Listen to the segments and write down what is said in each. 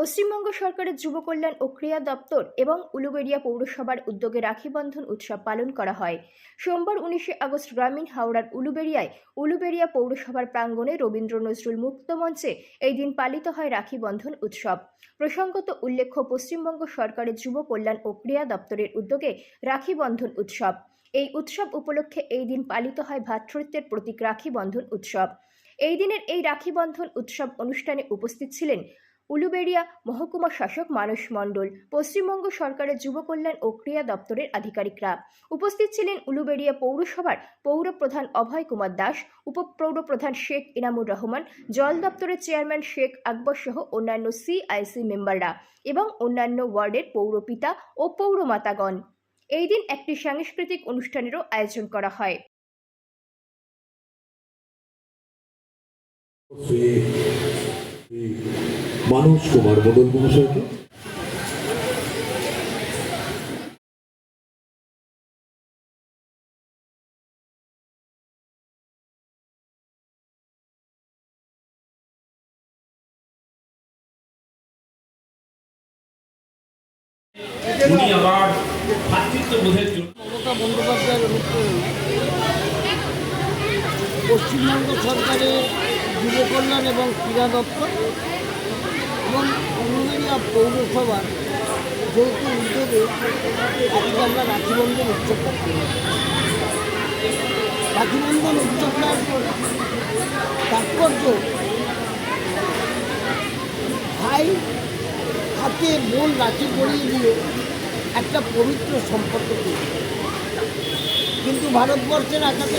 পশ্চিমবঙ্গ সরকারের যুব কল্যাণ ও ক্রীড়া দপ্তর এবং উলুবেড়িয়া পৌরসভার উদ্যোগে রাখি বন্ধন উৎসব পালন করা হয়। সোমবার উনিশে আগস্ট গ্রামীণ হাওড়ার উলুবেড়িয়ায় উলুবেড়িয়া পৌরসভার প্রাঙ্গণে রবীন্দ্র নজরুল মুক্ত মঞ্চে এই দিন পালিত হয় রাখি বন্ধন উৎসব। প্রসঙ্গত উল্লেখ্য, পশ্চিমবঙ্গ সরকারের যুব কল্যাণ ও ক্রীড়া দপ্তরের উদ্যোগে রাখি বন্ধন উৎসব। এই উৎসব উপলক্ষে এই দিন পালিত হয় ভ্রাতৃত্বের প্রতীক রাখি বন্ধন উৎসব। এই দিনের এই রাখি বন্ধন উৎসব অনুষ্ঠানে উপস্থিত ছিলেন উলুবেড়িয়া মহকুমা শাসক মানস মণ্ডল, পশ্চিমবঙ্গ সরকারের যুব কল্যাণ ও ক্রীড়া দপ্তরের আধিকারিকরা। উপস্থিত ছিলেন উলুবেড়িয়া পৌরসভার পৌর প্রধান অভয় কুমার দাস উপপৌর প্রধান শেখ ইনামুর রহমান, জল দপ্তরের চেয়ারম্যান শেখ আকবর সহ অন্যান্য সিআইসি মেম্বাররা এবং অন্যান্য ওয়ার্ডের পৌরপিতা ও পৌরমাতাগণ এই দিন একটি সাংস্কৃতিক অনুষ্ঠানেরও আয়োজন করা হয়। মানস কুমার মডল মহাশয়কে। উনি আবার ভাতৃত্ববোধের জন্য মমতা বন্দ্যোপাধ্যায়ের অনুপ্রেরণা। পশ্চিমবঙ্গ সরকারের যুব কল্যাণ এবং ক্রীড়া দপ্তর এবং অনুমেরিয়া পৌরসভার যৌথ উদ্যোগে আজকে আমরা রাখিবন্ধন উৎসবটা করি রাখিবন্ধন উৎসবটার তাৎপর্য ভাই হাতে বোন রাখি পরিয়ে দিয়ে একটা পবিত্র সম্পর্ক তৈরি কিন্তু ভারতবর্ষের আকাশে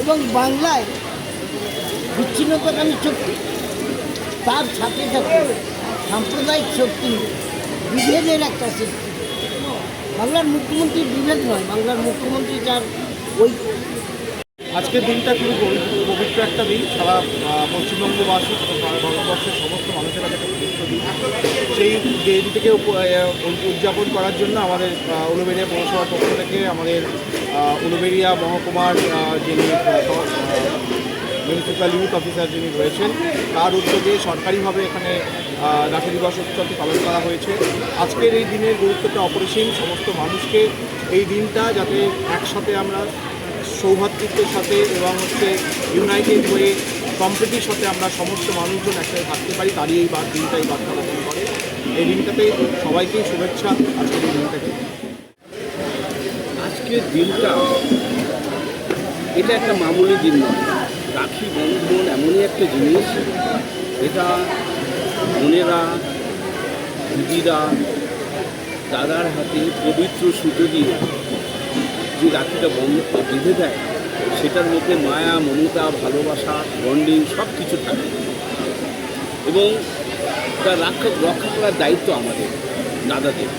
এবং বাংলায় বিচ্ছিন্নতাকামী শক্তি। তার সাথে সাথে সাম্প্রদায়িক শক্তি বিভেদের একটা সৃষ্টি। বাংলার মুখ্যমন্ত্রী বিভেদ নয় বাংলার মুখ্যমন্ত্রী যার ওই আজকের দিনটা খুবই পবিত্র একটা দিন। সারা পশ্চিমবঙ্গবাসী ভারতবর্ষের সমস্ত মানুষের কাছে একটা পবিত্র দিন। সেই দিনটিকে উদযাপন করার জন্য আমাদের আহ, উলুবেড়িয়া পৌরসভার পক্ষ থেকে আমাদের আহ, উলুবেড়িয়া মহকুমার যিনি মিউনিসিপ্যাল ইউথ অফিসার যিনি রয়েছেন, তার উদ্যোগে সরকারিভাবে এখানে রাখি দিবস উৎসবটি পালন করা হয়েছে। আজকের এই দিনের গুরুত্বটা অপরিসীম সমস্ত মানুষকে এই দিনটা যাতে একসাথে আমরা সৌভাতৃত্বের সাথে এবং হচ্ছে ইউনাইটেড হয়ে সম্প্রীতির সাথে আমরা সমস্ত মানুষজন একসাথে থাকতে পারি, তারই এই বার দিনটা এই বার্তা বহন করে এই দিনটাতে সবাইকেই শুভেচ্ছা, আজকের এই দিনটাকে আজকের দিনটা, এটা একটা মামুলি দিন নয়। রাখি বন্ধন এমনই একটা জিনিস এটা বোনেরা, দিদিরা, দাদার হাতে পবিত্র সুতো দিয়ে যে রাখিটা বন্ধ বেঁধে দেয়, সেটার মধ্যে মায়া, মমতা, ভালোবাসা বন্ডিং সব কিছু থাকে। এবং তার রক্ষা রক্ষা করার দায়িত্ব আমাদের, দাদাদের।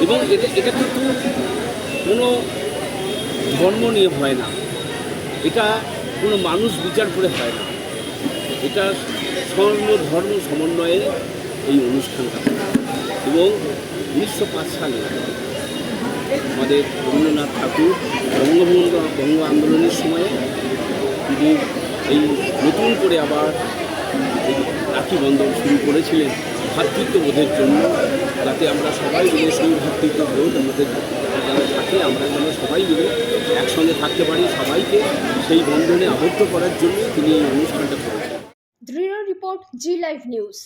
এবং এটা এটা কিন্তু কোনো ধর্ম নিয়ে হয় না। এটা কোনো মানুষ বিচার করে হয় না। এটা ধর্ম সমন্বয়ে এই অনুষ্ঠানটা। এবং উনিশশো পাঁচ সালে আমাদের রবীন্দ্রনাথ ঠাকুর বঙ্গভঙ্গ, বঙ্গ আন্দোলনের সময়ে তিনি এই নতুন করে আবার রাখি বন্ধন শুরু করেছিলেন ভ্রাতৃত্ববোধের জন্য। যাতে আমরা সবাই মিলে সেই ভ্রাতৃত্ববোধ আমাদের যারা আমরা যেন সবাই মিলে একসঙ্গে থাকতে পারি, সবাইকে সেই বন্ধনে আবদ্ধ করার জন্য তিনি এই অনুষ্ঠানটা করেছেন। দৃঢ় রিপোর্ট, জি লাইভ নিউজ।